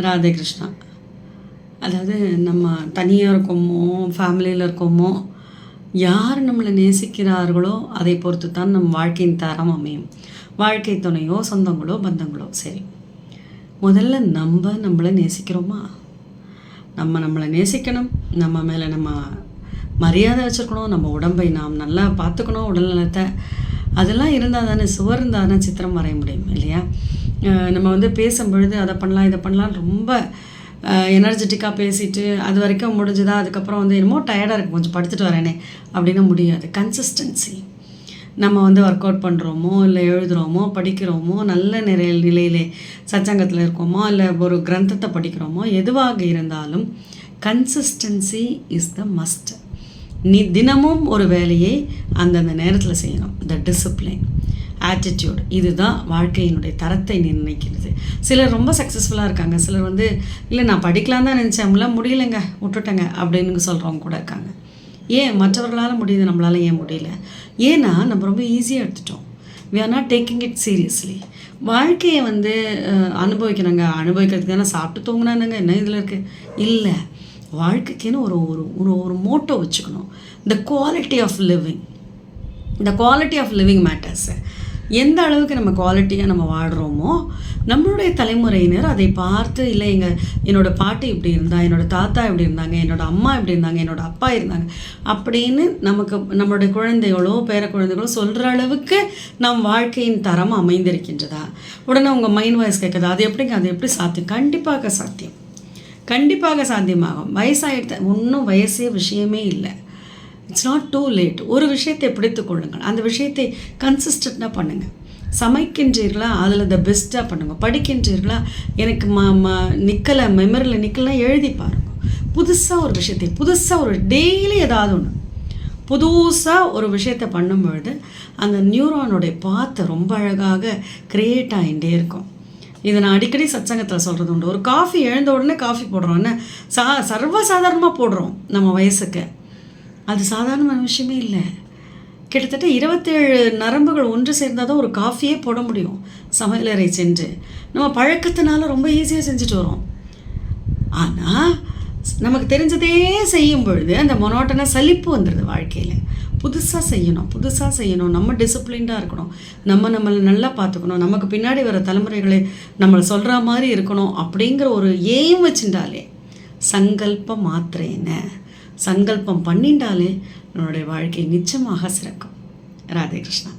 ராதே கிருஷ்ணா. அதாவது நம்ம தனியாக இருக்கோமோ ஃபேமிலியில் இருக்கோமோ யார் நம்மளை நேசிக்கிறார்களோ அதை பொறுத்து தான் நம் வாழ்க்கையின் தரம் அமையும். வாழ்க்கை துணையோ சொந்தங்களோ பந்தங்களோ. சரி. முதல்ல நம்ம நம்மளை நேசிக்கிறோமா? நம்ம நம்மளை நேசிக்கணும். நம்ம மேலே நம்ம மரியாதை வச்சுருக்கணும். நம்ம உடம்பை நாம் நல்லா பார்த்துக்கணும். உடல் நலத்தை அதெல்லாம் இருந்தால் தானே சுவர் இருந்தால் தானே சித்திரம் வரைய முடியும் இல்லையா? நம்ம வந்து பேசும் பொழுது அதை பண்ணலாம் இதை பண்ணலாம் ரொம்ப எனர்ஜெட்டிக்காக பேசிட்டு அது வரைக்கும் முடிஞ்சுதா அதுக்கப்புறம் வந்து என்னமோ டயர்டாக இருக்கும் கொஞ்சம் படுத்துட்டு வரேனே அப்படின்னு முடியாது. கன்சிஸ்டன்சி நம்ம வந்து ஒர்க் அவுட் பண்ணுறோமோ இல்லை எழுதுகிறோமோ படிக்கிறோமோ நல்ல நிறைய நிலையிலே சச்சங்கத்தில் இருக்கோமோ இல்லை ஒரு கிரந்தத்தை படிக்கிறோமோ எதுவாக இருந்தாலும் கன்சிஸ்டன்சி இஸ் த மஸ்ட் நீ தினமும் ஒரு வேலையை அந்தந்த நேரத்தில் செய்யணும். த டிசிப்ளின் ஆட்டிடியூட் இதுதான் வாழ்க்கையினுடைய தரத்தை நிர்ணயிக்கிறது. சிலர் ரொம்ப சக்ஸஸ்ஃபுல்லாக இருக்காங்க. சிலர் வந்து இல்லை நான் படிக்கலாம் தான் நினச்சேன்ல முடியலைங்க. விட்டுட்டேங்க. அப்படின்னு சொல்கிறவங்க கூட இருக்காங்க. ஏன்? மற்றவர்களால் முடியுது நம்மளால் ஏன் முடியல? ஏன்னா நம்ம ரொம்ப ஈஸியாக எடுத்துட்டோம். We are not taking it seriously வாழ்க்கையை வந்து அனுபவிக்கணுங்க அனுபவிக்கிறதுக்கு தானே சாப்பிட்டு தூங்கினானுங்க. என்ன இதில் இருக்குது இல்லை. வாழ்க்கைக்குன்னு ஒரு ஒரு ஒரு ஒரு மோட்டோ வச்சுக்கணும். த குவாலிட்டி ஆஃப் லிவிங் இந்த குவாலிட்டி ஆஃப் லிவிங் மேட்டர்ஸு எந்த அளவுக்கு நம்ம குவாலிட்டியாக நம்ம வாடுறோமோ நம்மளுடைய தலைமுறையினர் அதை பார்த்து இல்லை எங்கள் என்னோடய பாட்டி இப்படி இருந்தா என்னோட தாத்தா இப்படி இருந்தாங்க என்னோட அம்மா இப்படி இருந்தாங்க என்னோடய அப்பா இருந்தாங்க அப்படின்னு நமக்கு நம்மளுடைய குழந்தைகளோ பேர குழந்தைகளோ சொல்கிற அளவுக்கு நம் வாழ்க்கையின் தரம் அமைந்திருக்கின்றதா? உடனே உங்கள் மைண்ட் வாய்ஸ் கேட்குது அது எப்படிங்க அது எப்படி சாத்தியம்? கண்டிப்பாக சாத்தியம். கண்டிப்பாக சாத்தியமாகும். வயசாகிட்ட ஒன்றும் வயசே விஷயமே இல்லை. இட்ஸ் நாட் டூ லேட் ஒரு விஷயத்தை பிடித்து கொள்ளுங்கள். அந்த விஷயத்தை கன்சிஸ்டண்ட்டாக பண்ணுங்கள் சமைக்கின்றீர்களா? அதில் த பெஸ்ட்டாக பண்ணுங்கள் படிக்கின்றீர்களா? எனக்கு ம ம நிற்கலை மெமரியில் நிற்கலாம் எழுதி பாருங்க. புதுசாக ஒரு விஷயத்தை புதுசாக ஒரு டெய்லி ஏதாவது ஒன்று புதுசாக ஒரு விஷயத்தை பண்ணும்பொழுது அந்த நியூரானுடைய பாத்தை ரொம்ப அழகாக க்ரியேட் ஆகிட்டே இருக்கும். இதை நான் அடிக்கடி சச்சங்கத்தில் சொல்கிறது உண்டு. ஒரு காஃபி எழுந்த உடனே காஃபி போடுறோம். என்ன? சா சர்வசாதாரணமாக போடுறோம் நம்ம வயசுக்கு. அது சாதாரணமான விஷயமே இல்லை. கிட்டத்தட்ட இருபத்தேழு நரம்புகள் ஒன்று சேர்ந்தால் தான் ஒரு காஃபியே போட முடியும். சமையலறை சென்று. நம்ம பழக்கத்தினால ரொம்ப ஈஸியாக செஞ்சுட்டு வரோம். ஆனால் நமக்கு தெரிஞ்சதே செய்யும் பொழுது அந்த மொனோட்டன சலிப்பு வந்துடுது வாழ்க்கையில். புதுசாக செய்யணும் புதுசாக செய்யணும். நம்ம டிசிப்ளின்டாக இருக்கணும். நம்ம நம்மளை நல்லா பார்த்துக்கணும். நமக்கு பின்னாடி வர தலைமுறைகளை நம்மளை சொல்கிற மாதிரி இருக்கணும் அப்படிங்கிற ஒரு ஏம் வச்சுட்டாலே சங்கல்பம் மாத்திரேன சங்கல்பம் பண்ணிட்டாலே நம்மளுடைய வாழ்க்கை நிச்சயமாக சிறக்கும். ராதே கிருஷ்ணா.